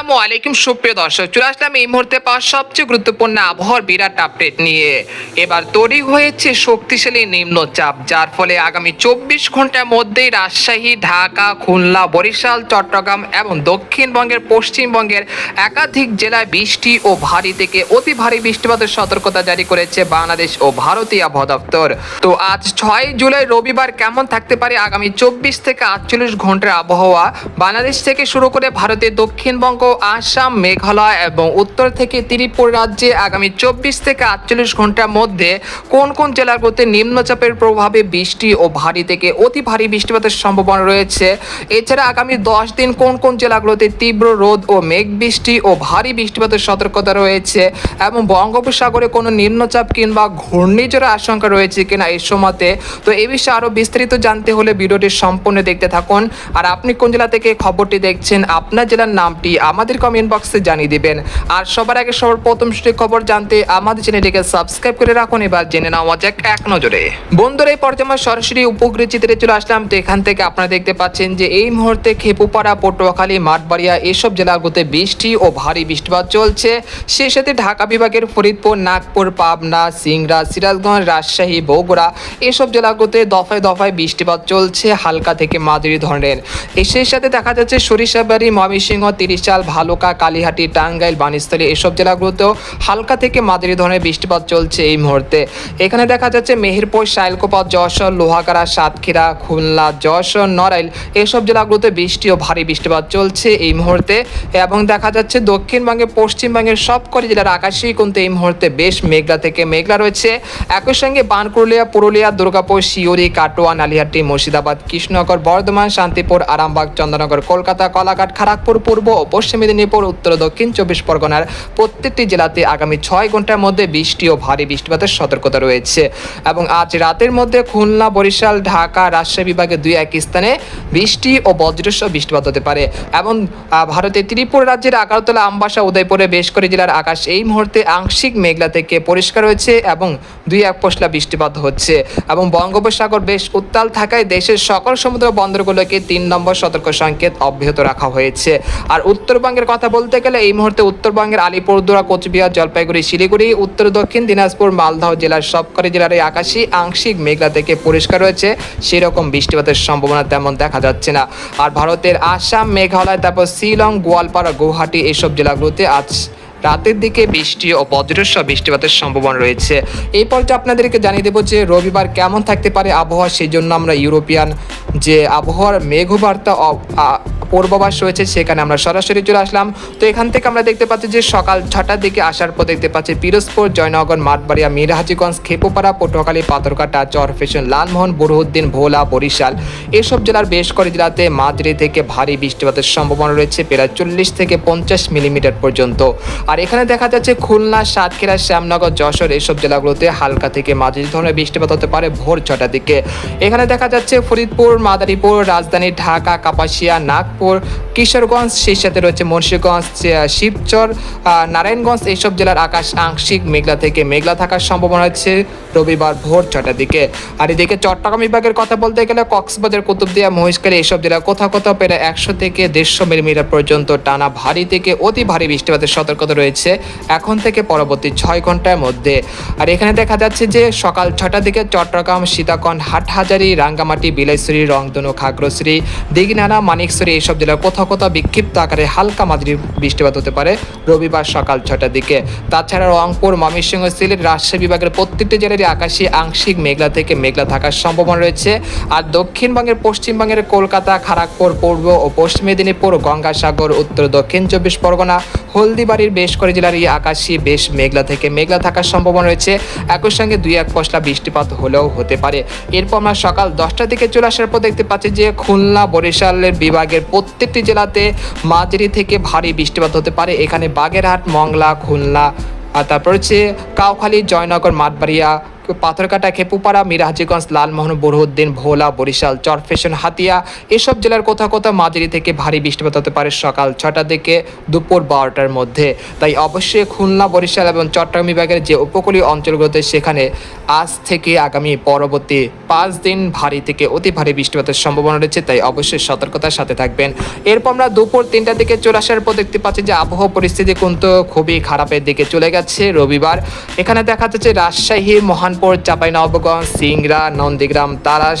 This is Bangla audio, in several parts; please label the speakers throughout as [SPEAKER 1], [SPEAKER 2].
[SPEAKER 1] আসসালামু আলাইকুম, সুপ্রিয় দর্শক। চলে আসলাম এই মুহূর্তে পাওয়া সবচেয়ে গুরুত্বপূর্ণ আবহাওয়ার বিরাট আপডেট নিয়ে। এবার তৈরি হয়েছে শক্তিশালী নিম্নচাপ, যার ফলে আগামী চব্বিশ ঘণ্টার মধ্যেই রাজশাহী, ঢাকা, খুলনা, বরিশাল, চট্টগ্রাম এবং দক্ষিণবঙ্গের পশ্চিমবঙ্গের একাধিক জেলায় বৃষ্টি ও ভারী থেকে অতি ভারী বৃষ্টিপাতের সতর্কতা জারি করেছে বাংলাদেশ ও ভারতীয় আবহাওয়া দপ্তর। তো আজ ছয় জুলাই রবিবার কেমন থাকতে পারে আগামী চব্বিশ থেকে আটচল্লিশ ঘণ্টার আবহাওয়া? বাংলাদেশ থেকে শুরু করে ভারতের দক্ষিণবঙ্গ আসাম, মেঘালয় এবং উত্তর থেকে ত্রিপুর রাজ্যে আগামী চব্বিশ থেকে আটচল্লিশ ঘণ্টার মধ্যে কোন কোন জেলাগুলোতে নিম্নচাপের প্রভাবে বৃষ্টি ও ভারী থেকে অতি ভারী বৃষ্টিপাতের সম্ভাবনা রয়েছে? এছাড়া আগামী দশ দিন কোন কোন জেলাগুলোতে তীব্র রোদ ও মেঘ বৃষ্টি ও ভারী বৃষ্টিপাতের সতর্কতা রয়েছে? এবং বঙ্গোপসাগরে কোনো নিম্নচাপ কিংবা ঘূর্ণিঝড়ের আশঙ্কা রয়েছে কিনা এই সময়তে? তো এই বিষয়ে আরও বিস্তারিত জানতে হলে ভিডিওটি সম্পূর্ণ দেখতে থাকুন। আর আপনি কোন জেলা থেকে খবরটি দেখছেন, আপনার জেলার নামটি আমাদের কমেন্ট বক্সে জানিয়ে দিবেন। আর সবার আগে সবার প্রথম সঠিক খবর জানতে আমাদের চ্যানেলটিকে সাবস্ক্রাইব করে রাখুন। এবার জেনে নেওয়া যাক এক নজরে। বন্ধুরা, এই পর্যায়ে সরাসরি উপগ্রহ চিত্রে চলে আসলাম। তো এখান থেকে আপনারা দেখতে পাচ্ছেন যে এই মুহূর্তে খেপুপাড়া, পটুয়াখালী, মাঠবাড়িয়া এসব জেলাগুলোতে বৃষ্টি ও ভারী বৃষ্টিপাত চলছে। সেই সাথে ঢাকা বিভাগের ফরিদপুর, নাগপুর, পাবনা, সিংড়া, সিরাজগঞ্জ, রাজশাহী, বগুড়া এসব জেলাগুলোতে দফায় দফায় বৃষ্টিপাত চলছে হালকা থেকে মাঝারি ধরনের। সেই সাথে দেখা যাচ্ছে সরিষাবাড়ি, ময়মনসিংহ, তিরিশাল ভালুকা, কালীহাটি, টাঙ্গাইল বানিস্থলী এসব জেলাগুলোতেও হালকা থেকে মাঝারি ধরনের বৃষ্টিপাত চলছে এই মুহূর্তে। এখানে দেখা যাচ্ছে মেহেরপুর, শাইলকোপা, যশোর, লোহাগাড়া, সাতক্ষীরা, খুলনা, যশোর, নড়াইল এসব জেলাগুলোতে বৃষ্টি ও ভারী বৃষ্টিপাত চলছে এই মুহূর্তে এবং দেখা যাচ্ছে দক্ষিণবঙ্গে, পশ্চিমবঙ্গের সবকটি জেলার আকাশেই কিন্তু এই মুহূর্তে বেশ মেঘলা থেকে মেঘলা রয়েছে। একই সঙ্গে বানকুরলিয়া পুরুলিয়া, দুর্গাপুর শিউরি কাটোয়া, নালিহাটি, মুর্শিদাবাদ, কৃষ্ণনগর, বর্ধমান, শান্তিপুর, আরামবাগ, চন্দ্রনগর, কলকাতা, কলাঘাট খড়গপুর পূর্ব ও পশ্চিম মেদিনীপুর, উত্তর দক্ষিণ চব্বিশ পরগনার প্রত্যেকটি জেলাতে আগামী ছয় ঘণ্টার মধ্যে বৃষ্টি ও ভারী বৃষ্টিপাতের সতর্কতা রয়েছে। এবং আজ রাতের মধ্যে খুলনা, বরিশাল, ঢাকা, রাজশাহী বিভাগে দুই এক স্থানে বৃষ্টি ও বজ্রসহ বৃষ্টিপাত হতে পারে। এবং ভারতের ত্রিপুরা রাজ্যের আগারতলা, আমবাসা, উদয়পুরে বেশ করে জেলার আকাশ এই মুহূর্তে আংশিক মেঘলা থেকে পরিষ্কার হয়েছে এবং দুই এক পশলা বৃষ্টিপাত হচ্ছে। এবং বঙ্গোপসাগর বেশ উত্তাল থাকায় দেশের সকল সমুদ্র বন্দরগুলোকে তিন নম্বর সতর্ক সংকেত অব্যাহত রাখা হয়েছে। আর উত্তরবঙ্গের কথা বলতে গেলে এই মুহূর্তে উত্তরবঙ্গের আলিপুরদুয়ার, কোচবিহার, জলপাইগুড়ি, শিলিগুড়ি, উত্তর দক্ষিণ, দিনাজপুর, মালদহ জেলার সবকটি জেলার এই আকাশই আংশিক মেঘলা থেকে পরিষ্কার রয়েছে। সেরকম বৃষ্টিপাতের সম্ভাবনা তেমন দেখা যাচ্ছে না। আর ভারতের আসাম, মেঘালয়, তারপর শিলং, গোয়ালপাড়া, গুয়াহাটি এইসব জেলাগুলোতে আজ রাতের দিকে বৃষ্টি ও বজ্রসহ বৃষ্টিপাতের সম্ভাবনা রয়েছে। এই পর্যায়ে আপনাদেরকে জানিয়ে দেবো যে রবিবার কেমন থাকতে পারে আবহাওয়া সেই জন্য আমরা ইউরোপিয়ান যে আবহাওয়ার মেঘবার্তা পূর্বাভাস রয়েছে সেখানে আমরা সরাসরি চলে আসলাম। তো এখান থেকে আমরা দেখতে পাচ্ছি যে সকাল ছটার দিকে আসার পর দেখতে পাচ্ছি পিরোজপুর, জয়নগর, মাঠবাড়িয়া, মিরহাজিগঞ্জ, খেপোপাড়া, পটুয়াখালী পাথরকাটা চরফেশন, লালমোহন বুরহুদ্দিন ভোলা, বরিশাল এসব জেলার বেশ কয়েক জেলাতে মাঝারি থেকে ভারী বৃষ্টিপাতের সম্ভাবনা রয়েছে, প্রায় চল্লিশ থেকে পঞ্চাশ মিলিমিটার পর্যন্ত। আর এখানে দেখা যাচ্ছে খুলনা, সাতক্ষীরা, শ্যামনগর, যশোর এইসব জেলাগুলোতে হালকা থেকে মাঝারি ধরনের বৃষ্টিপাত হতে পারে ভোর ছটার দিকে। এখানে দেখা যাচ্ছে ফরিদপুর, মাদারীপুর, রাজধানী ঢাকা, কাপাসিয়া, নাগপুর, কিশোরগঞ্জ, সেই সাথে রয়েছে মুন্সিগঞ্জ শিবচর নারায়ণগঞ্জ এইসব জেলার আকাশ আংশিক মেঘলা থেকে মেঘলা থাকার সম্ভাবনা আছে রবিবার ভোর ছটার দিকে। আর এদিকে চট্টগ্রাম বিভাগের কথা বলতে গেলে কক্সবাজার, কুতুবদিয়া, মহেশখালী এইসব জেলা কোথাও কোথাও প্রায় একশো থেকে দেড়শো মিলিমিটার পর্যন্ত টানা ভারী থেকে অতি ভারী বৃষ্টিপাতের সতর্কতা রয়েছে। এখন থেকে পরবর্তী ছয় ঘণ্টার মধ্যে। আর এখানে দেখা যাচ্ছে যে সকাল ছটার দিকে চট্টগ্রাম সীতাকন হাটহাজারি, রাঙ্গামাটি বিলাইছড়ি রংধনু খাগড়শ্রী দিঘিনানা মানিকছড়ি এইসব জেলার কোথাও কোথাও বিক্ষিপ্ত আকারে হালকা মাঝারি বৃষ্টিপাত হতে পারে রবিবার সকাল ছটার দিকে। তাছাড়া রংপুর, ময়মনসিংহ, সিলেট রাজশাহী বিভাগের প্রত্যেকটি জেলারই আকাশে আংশিক মেঘলা থেকে মেঘলা থাকার সম্ভাবনা রয়েছে। আর দক্ষিণবঙ্গের, পশ্চিমবঙ্গের কলকাতা খড়গপুর পূর্ব ও পশ্চিম মেদিনীপুর, গঙ্গাসাগর, উত্তর, দক্ষিণ চব্বিশ পরগনা, হলদিবাড়ির বেশ করে জেলার এই আকাশে বেশ মেঘলা থেকে মেঘলা থাকার সম্ভাবনা রয়েছে। একই সঙ্গে দুই এক পশলা বৃষ্টিপাত হলেও হতে পারে। এরপর আমরা সকাল দশটার দিকে চলে আসার পর দেখতে পাচ্ছি যে খুলনা বরিশালের বিভাগের প্রত্যেকটি জেলাতে মাঝারি থেকে ভারী বৃষ্টিপাত হতে পারে। এখানে বাগেরহাট, মংলা, খুলনা আর তারপর হচ্ছে কাউখালী, জয়নগর, মাঠবাড়িয়া পাথরকাটা খেপুপাড়া, মিরাজিগঞ্জ, লালমোহন, বরহুদ্দিন, ভোলা, বরিশাল চরফেশন হাতিয়া, এসব জেলার কোথাও কোথাও মাঝারি থেকে ভারী বৃষ্টিপাত হতে পারে সকাল ছটা থেকে দুপুর বারোটার মধ্যে। তাই অবশ্যই খুলনা, বরিশাল এবং চট্টগ্রাম বিভাগের যে উপকূলীয় অঞ্চলগুলোতে সেখানে আজ থেকে আগামী পরবর্তী পাঁচ দিন ভারী থেকে অতি ভারী বৃষ্টিপাতের সম্ভাবনা রয়েছে, তাই অবশ্যই সতর্কতার সাথে থাকবেন। এরপর আমরা দুপুর তিনটার দিকে চলে আসার পর দেখতে পাচ্ছি যে আবহাওয়া পরিস্থিতি কিন্তু খুবই খারাপের দিকে চলে গেছে রবিবার। এখানে দেখা যাচ্ছে রাজশাহী মহানপুর চাঁপাইনবাবগঞ্জ সিংড়া, নন্দীগ্রাম তারাস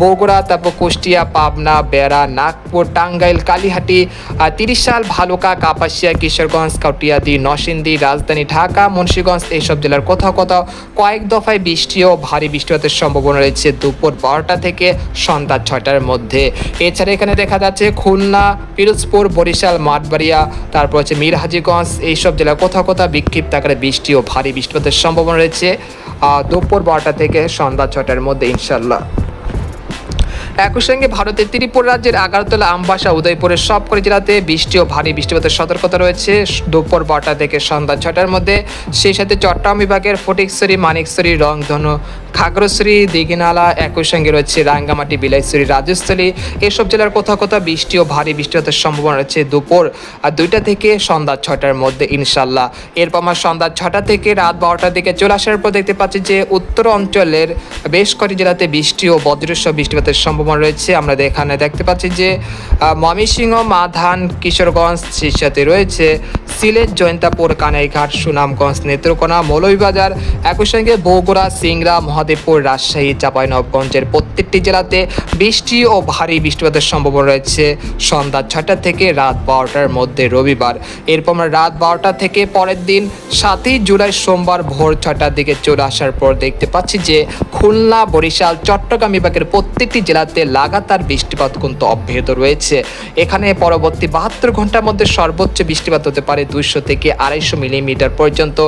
[SPEAKER 1] বগুড়া, তারপর কুষ্টিয়া, পাবনা, বেড়া, নাগপুর, টাঙ্গাইল, কালীহাটি আর তিরিশশাল ভালুকা, কাপাসিয়া, কিশোরগঞ্জ, কাউটিয়াদি, নরসিংদী, রাজধানী ঢাকা, মুন্সীগঞ্জ এইসব জেলার কোথাও কোথাও কয়েক দফায় বৃষ্টি ও ভারী বৃষ্টিপাতের সম্ভাবনা রয়েছে দুপুর বারোটা থেকে সন্ধ্যা ছয়টার মধ্যে। এছাড়া এখানে দেখা যাচ্ছে খুলনা, পিরোজপুর, বরিশাল, মাঠবাড়িয়া, তারপর হচ্ছে মিরহাজিগঞ্জ এইসব জেলার কোথাও কোথাও বিক্ষিপ্ত আকারে বৃষ্টি ও ভারী বৃষ্টিপাতের সম্ভাবনা রয়েছে। দুপুর বারোটা থেকে সন্ধ্যা ছটার মধ্যে ইনশাল্লাহ একই সঙ্গে ভারতের ত্রিপুরা রাজ্যের আগারতলা আমবাসা উদয়পুরের সব সবকটি জেলাতে বৃষ্টি ও ভারী বৃষ্টিপাতের সতর্কতা রয়েছে। দুপুর বারোটা থেকে সন্ধ্যা ছটার মধ্যে সেই সাথে চট্টগ্রাম বিভাগের ফটিকছড়ি, মানিকছড়ি, রংধনু, খাগড়াছড়ি, দিঘিনালা একই সঙ্গে রয়েছে রাঙ্গামাটি, বিলাইছড়ি, রাজস্থলী। এসব জেলার কোথাও কোথাও বৃষ্টি ও ভারী বৃষ্টিপাতের সম্ভাবনা রয়েছে দুপুর আর দুইটা থেকে সন্ধ্যা ছটার মধ্যে ইনশাল্লাহ এরপর আমার সন্ধ্যা ছটা থেকে রাত বারোটার দিকে চলে আসার পর দেখতে পাচ্ছি যে উত্তর অঞ্চলের বেশ কটি জেলাতে বৃষ্টি ও বজ্রসহ বৃষ্টিপাতের সম্ভাবনা রয়েছে। আমরা এখানে দেখতে পাচ্ছি যে ময়মনসিংহ, মাধান, কিশোরগঞ্জ সাথে রয়েছে সিলেট, জয়ন্তাপুর, কানাইঘাট, সুনামগঞ্জ, নেত্রকোনা, মৌলভীবাজার, একই সঙ্গে বগুড়া, সিংড়া, মহাদেবপুর, রাজশাহী চাঁপাইনবাবগঞ্জের প্রত্যেকটি জেলাতে বৃষ্টি ও ভারী বৃষ্টিপাতের সম্ভাবনা রয়েছে। সন্ধ্যা ছটা থেকে রাত বারোটার মধ্যে রবিবার। এরপর আমরা রাত বারোটা থেকে পরের দিন সাতই জুলাই সোমবার ভোর ছটার দিকে চলে আসার পর দেখতে পাচ্ছি যে, খুলনা, বরিশাল, চট্টগ্রাম বিভাগের প্রত্যেকটি জেলাতে লাগাতার বৃষ্টিপাত কিন্তু অব্যাহত রয়েছে। এখানে পরবর্তী বাহাত্তর ঘণ্টার মধ্যে সর্বোচ্চ বৃষ্টিপাত হতে পারে দুইশো থেকে আড়াইশো মিলিমিটার পর্যন্ত।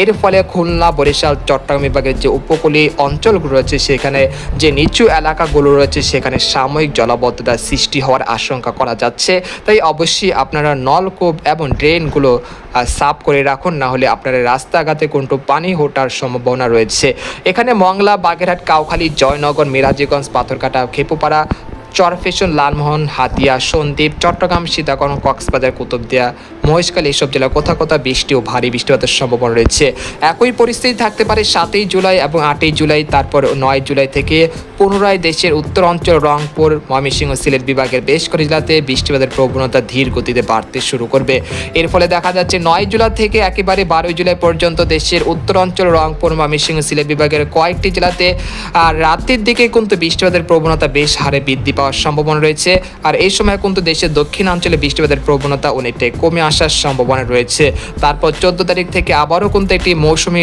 [SPEAKER 1] এর ফলে খুলনা, বরিশাল, চট্টগ্রাম বিভাগের যে উপকূলীয় অঞ্চলগুলো রয়েছে সেখানে যে নিচু এলাকাগুলো রয়েছে সেখানে সাময়িক জলাবদ্ধতার সৃষ্টি হওয়ার আশঙ্কা করা যাচ্ছে। তাই অবশ্যই আপনারা নলকূপ এবং ড্রেনগুলো সাফ করে রাখুন, না হলে আপনার রাস্তাঘাটে কোনো পানি হোটার সম্ভাবনা রয়েছে। এখানে মংলা, বাগেরহাট, কাউখালী, জয়নগর, মিরাজিগঞ্জ পাথরকাটা খেপুপাড়া, চরফেশন, লালমোহন, হাতিয়া, সন্দ্বীপ, চট্টগ্রাম, সীতাকরণ, কক্সবাজার, কুতুবদিয়া, মহেশখালী এইসব জেলায় কোথাও কোথাও বৃষ্টি ও ভারী বৃষ্টিপাতের সম্ভাবনা রয়েছে। একই পরিস্থিতি থাকতে পারে সাতই জুলাই এবং আটই জুলাই, তারপর নয় জুলাই থেকে পুনরায় দেশের উত্তর অঞ্চল রংপুর, ময়মনসিংহ সিলেট বিভাগের বেশ কয়েক জেলাতে বৃষ্টিপাতের প্রবণতা ধীর গতিতে বাড়তে শুরু করবে। এর ফলে দেখা যাচ্ছে নয় জুলাই থেকে একেবারে বারোই জুলাই পর্যন্ত দেশের উত্তর অঞ্চল রংপুর, ময়মনসিংহ সিলেট বিভাগের কয়েকটি জেলাতে আর রাতের দিকে কিন্তু বৃষ্টিপাতের প্রবণতা বেশ হারে বৃদ্ধি পাওয়ার সম্ভাবনা রয়েছে। আর এই সময় কিন্তু দেশের দক্ষিণাঞ্চলে বৃষ্টিপাতের প্রবণতা অনেকটাই কমে আসার সম্ভাবনা রয়েছে। তারপর চোদ্দ তারিখ থেকে আবারও কিন্তু একটি মৌসুমি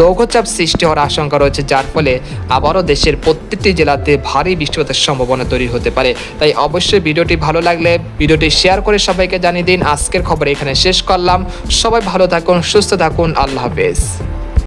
[SPEAKER 1] লঘুচাপ সৃষ্টি হওয়ার আশঙ্কা রয়েছে, যার ফলে আবারও দেশের প্রত্যেকটি জেলাতে ভারী বৃষ্টিপাতের সম্ভাবনা তৈরি হতে পারে। তাই অবশ্যই ভিডিওটি ভালো লাগলে ভিডিওটি শেয়ার করে সবাইকে জানিয়ে দিন। আজকের খবর এখানে শেষ করলাম। সবাই ভালো থাকুন, সুস্থ থাকুন। আল্লাহ হাফেজ।